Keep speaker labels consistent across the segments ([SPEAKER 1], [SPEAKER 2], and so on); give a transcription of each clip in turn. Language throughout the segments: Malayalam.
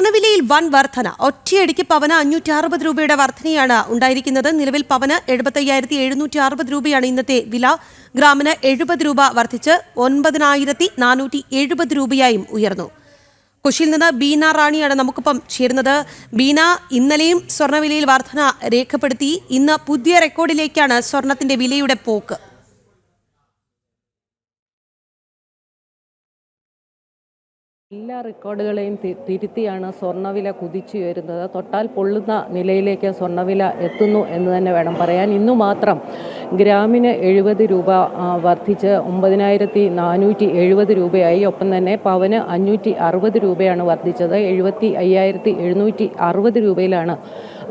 [SPEAKER 1] സ്വർണവിലയിൽ വൻ വർധന. ഒറ്റയടിക്ക് പവന അഞ്ഞൂറ്റി അറുപത് രൂപയുടെ വർധനയാണ് ഉണ്ടായിരിക്കുന്നത്. നിലവിൽ പവന് എഴുപത്തയ്യായിരത്തി എഴുന്നൂറ്റി അറുപത് രൂപയാണ് ഇന്നത്തെ വില. ഗ്രാമിന് എഴുപത് രൂപ വർദ്ധിച്ച് ഒൻപതിനായിരത്തി നാനൂറ്റി എഴുപത് രൂപയായും ഉയർന്നു. കൊച്ചിയിൽ നിന്ന് ബീന റാണിയാണ് നമുക്കിപ്പം ചേരുന്നത്. ബീന ഇന്നലെയും സ്വർണവിലയിൽ വർധന രേഖപ്പെടുത്തി. ഇന്ന് പുതിയ റെക്കോർഡിലേക്കാണ് സ്വർണത്തിന്റെ വിലയുടെ പോക്ക്.
[SPEAKER 2] എല്ലാ റെക്കോർഡുകളെയും തിരുത്തിയാണ് സ്വർണവില കുതിച്ചുയരുന്നത് തൊട്ടാൽ പൊള്ളുന്ന നിലയിലേക്ക് സ്വർണവില എത്തുന്നു എന്ന് തന്നെ വേണം പറയാൻ. ഇന്നു മാത്രം ഗ്രാമിന് എഴുപത് രൂപ വർദ്ധിച്ച് ഒമ്പതിനായിരത്തി നാനൂറ്റി എഴുപത് രൂപയായി. ഒപ്പം തന്നെ പവന് അഞ്ഞൂറ്റി അറുപത് രൂപയാണ് വർദ്ധിച്ചത്. എഴുപത്തി അയ്യായിരത്തി എഴുന്നൂറ്റി അറുപത് രൂപയിലാണ്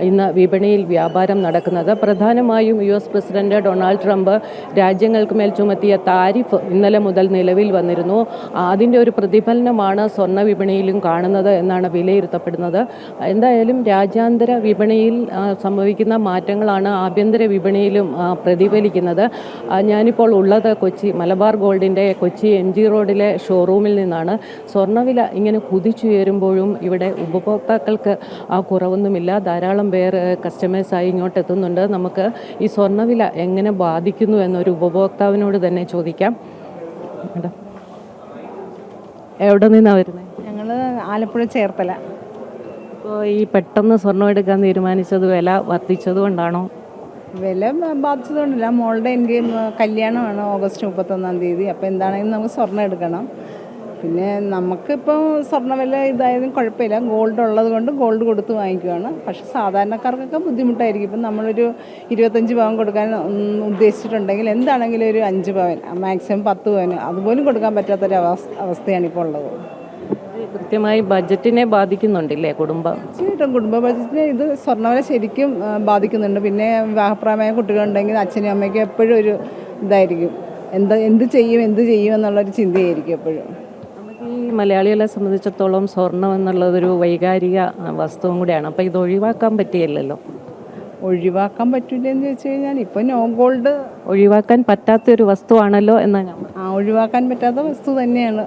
[SPEAKER 2] ഇന്ന് വിപണിയിൽ വ്യാപാരം നടക്കുന്നത്. പ്രധാനമായും U S president Donald Trump രാജ്യങ്ങൾക്ക് മേൽ ചുമത്തിയ താരിഫ് ഇന്നലെ മുതൽ നിലവിൽ വന്നിരുന്നു. അതിന്റെ ഒരു പ്രതിഫലനമാണ് സ്വർണ വിപണിയിലും കാണുന്നത് എന്നാണ് വിലയിരുത്തപ്പെടുന്നത്. എന്തായാലും രാജ്യാന്തര വിപണിയിൽ സംഭവിക്കുന്ന മാറ്റങ്ങളാണ് ആഭ്യന്തര വിപണിയിലും പ്രതിഫലിക്കുന്നത്. ഞാനിപ്പോൾ ഉള്ളത് കൊച്ചി മലബാർ ഗോൾഡിന്റെ കൊച്ചി എം ജി റോഡിലെ ഷോറൂമിൽ നിന്നാണ്. സ്വർണവില ഇങ്ങനെ കുതിച്ചുയരുമ്പോഴും ഇവിടെ ഉപഭോക്താക്കൾക്ക് ആ കുറവൊന്നുമില്ല. ധാരാളം പേർ കസ്റ്റമേഴ്സായി ഇങ്ങോട്ട് എത്തുന്നുണ്ട് നമുക്ക് ഈ സ്വർണവില എങ്ങനെ ബാധിക്കുന്നു എന്നൊരു ഉപഭോക്താവിനോട് തന്നെ ചോദിക്കാം. മേഡം. എവിടെ നിന്നാണ് വരുന്നത്
[SPEAKER 3] ഞങ്ങൾ ആലപ്പുഴ ചേർത്തല.
[SPEAKER 2] ഇപ്പോൾ ഈ പെട്ടെന്ന് സ്വർണം എടുക്കാൻ തീരുമാനിച്ചത് വില വർദ്ധിച്ചത് കൊണ്ടാണോ?
[SPEAKER 3] വില ബാധിച്ചതുകൊണ്ടില്ല മോളുടെ എനിക്ക് കല്യാണമാണ് ഓഗസ്റ്റ് മുപ്പത്തൊന്നാം തീയതി. അപ്പോൾ എന്താണെങ്കിലും നമുക്ക് സ്വർണം എടുക്കണം. പിന്നെ നമുക്കിപ്പോൾ സ്വർണ വില ഇതായതും കുഴപ്പമില്ല. ഗോൾഡ് ഉള്ളത് കൊണ്ട് ഗോൾഡ് കൊടുത്ത് വാങ്ങിക്കുവാണ്. പക്ഷെ സാധാരണക്കാർക്കൊക്കെ ബുദ്ധിമുട്ടായിരിക്കും. ഇപ്പം നമ്മളൊരു ഇരുപത്തഞ്ച് പവൻ കൊടുക്കാൻ ഉദ്ദേശിച്ചിട്ടുണ്ടെങ്കിൽ എന്താണെങ്കിലും ഒരു അഞ്ച് പവൻ മാക്സിമം പത്ത് പവൻ അതുപോലും കൊടുക്കാൻ പറ്റാത്തൊരു അവസ്ഥ അവസ്ഥയാണ് ഇപ്പോൾ ഉള്ളത്.
[SPEAKER 2] കൃത്യമായി ബജറ്റിനെ ബാധിക്കുന്നുണ്ടല്ലേ കുടുംബം?
[SPEAKER 3] തീർച്ചയായിട്ടും കുടുംബ ബജറ്റിനെ ഇത് സ്വർണവില ശരിക്കും ബാധിക്കുന്നുണ്ട്. പിന്നെ വിവാഹപ്രായമായ കുട്ടികളുണ്ടെങ്കിൽ അച്ഛനും അമ്മയ്ക്കും എപ്പോഴും ഒരു ഇതായിരിക്കും. എന്താ എന്ത് ചെയ്യും എന്ത് ചെയ്യും എന്നുള്ളൊരു ചിന്തയായിരിക്കും എപ്പോഴും.
[SPEAKER 2] മലയാളികളെ സംബന്ധിച്ചിടത്തോളം സ്വർണം എന്നുള്ളതൊരു വൈകാരിക വസ്തുവും കൂടിയാണ്. അപ്പോൾ ഇത് ഒഴിവാക്കാൻ പറ്റിയല്ലോ
[SPEAKER 3] ഒഴിവാക്കാൻ പറ്റില്ലെന്ന് ചോദിച്ചു കഴിഞ്ഞാൽ ഇപ്പോൾ നോ ഗോൾഡ്
[SPEAKER 2] ഒഴിവാക്കാൻ പറ്റാത്തൊരു വസ്തുവാണല്ലോ എന്നാണ് ഞാൻ പറയുന്നത്.
[SPEAKER 3] ആ ഒഴിവാക്കാൻ പറ്റാത്ത വസ്തു തന്നെയാണ്.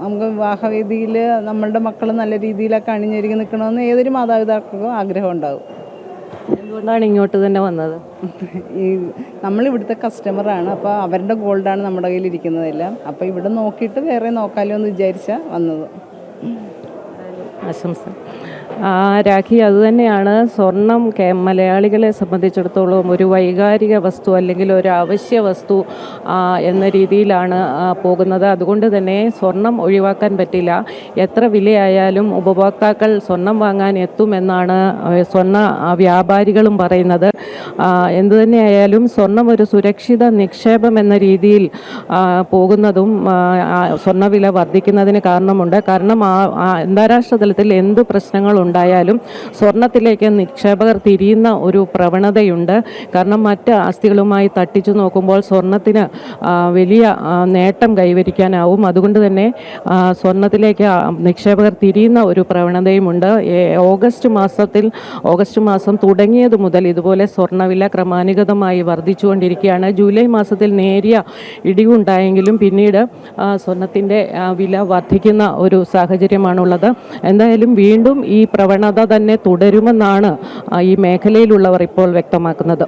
[SPEAKER 3] നമുക്ക് വിവാഹവേദിയിൽ നമ്മളുടെ മക്കൾ നല്ല രീതിയിലൊക്കെ അണിഞ്ഞൊരുങ്ങി നിൽക്കണമെന്ന് ഏതൊരു മാതാപിതാക്കൾക്കും ആഗ്രഹം ഉണ്ടാകും.
[SPEAKER 2] എന്തുകൊണ്ടാണ് ഇങ്ങോട്ട് തന്നെ വന്നത്.
[SPEAKER 3] ഈ നമ്മളിവിടുത്തെ കസ്റ്റമറാണ് അപ്പോൾ അവരുടെ ഗോൾഡാണ് നമ്മുടെ കയ്യിൽ ഇരിക്കുന്നതെല്ലാം. അപ്പോൾ ഇവിടെ നോക്കിയിട്ട് വേറെ നോക്കാമല്ലോ എന്ന് വിചാരിച്ചാണ് വന്നത്.
[SPEAKER 2] ആശംസ. രാഖി അതുതന്നെയാണ് സ്വർണം മലയാളികളെ സംബന്ധിച്ചിടത്തോളം ഒരു വൈകാരിക വസ്തു അല്ലെങ്കിൽ ഒരു അവശ്യ വസ്തു എന്ന രീതിയിലാണ് പോകുന്നത്. അതുകൊണ്ട് തന്നെ സ്വർണം ഒഴിവാക്കാൻ പറ്റില്ല. എത്ര വിലയായാലും ഉപഭോക്താക്കൾ സ്വർണം വാങ്ങാൻ എത്തുമെന്നാണ് സ്വർണ വ്യാപാരികളും പറയുന്നത്. എന്തുതന്നെയായാലും എന്തു തന്നെയായാലും സ്വർണം ഒരു സുരക്ഷിത നിക്ഷേപം എന്ന രീതിയിൽ പോകുന്നതും സ്വർണവില വർദ്ധിക്കുന്നതിന് കാരണമുണ്ട്. കാരണം അന്താരാഷ്ട്ര തലത്തിൽ എന്ത് പ്രശ്നങ്ങൾ ഉണ്ടായാലും സ്വർണത്തിലേക്ക് നിക്ഷേപകർ തിരിയുന്ന ഒരു പ്രവണതയുണ്ട്. കാരണം മറ്റ് ആസ്തികളുമായി തട്ടിച്ചു നോക്കുമ്പോൾ സ്വർണത്തിന് വലിയ നേട്ടം കൈവരിക്കാനാവും. അതുകൊണ്ട് തന്നെ സ്വർണത്തിലേക്ക് നിക്ഷേപകർ തിരിയുന്ന ഒരു പ്രവണതയുമുണ്ട്. ഓഗസ്റ്റ് മാസത്തിൽ ഓഗസ്റ്റ് മാസം തുടങ്ങിയത് മുതൽ ഇതുപോലെ സ്വർണവില ക്രമാനുഗതമായി വർദ്ധിച്ചുകൊണ്ടിരിക്കുകയാണ്. ജൂലൈ മാസത്തിൽ നേരിയ ഇടിവുണ്ടായെങ്കിലും പിന്നീട് സ്വർണത്തിന്റെ വില വർദ്ധിക്കുന്ന ഒരു സാഹചര്യമാണുള്ളത്. എന്തായാലും വീണ്ടും ഈ പ്രവണത തന്നെ തുടരുമെന്നാണ് ഈ മേഖലയിലുള്ളവർ ഇപ്പോൾ വ്യക്തമാക്കുന്നത്.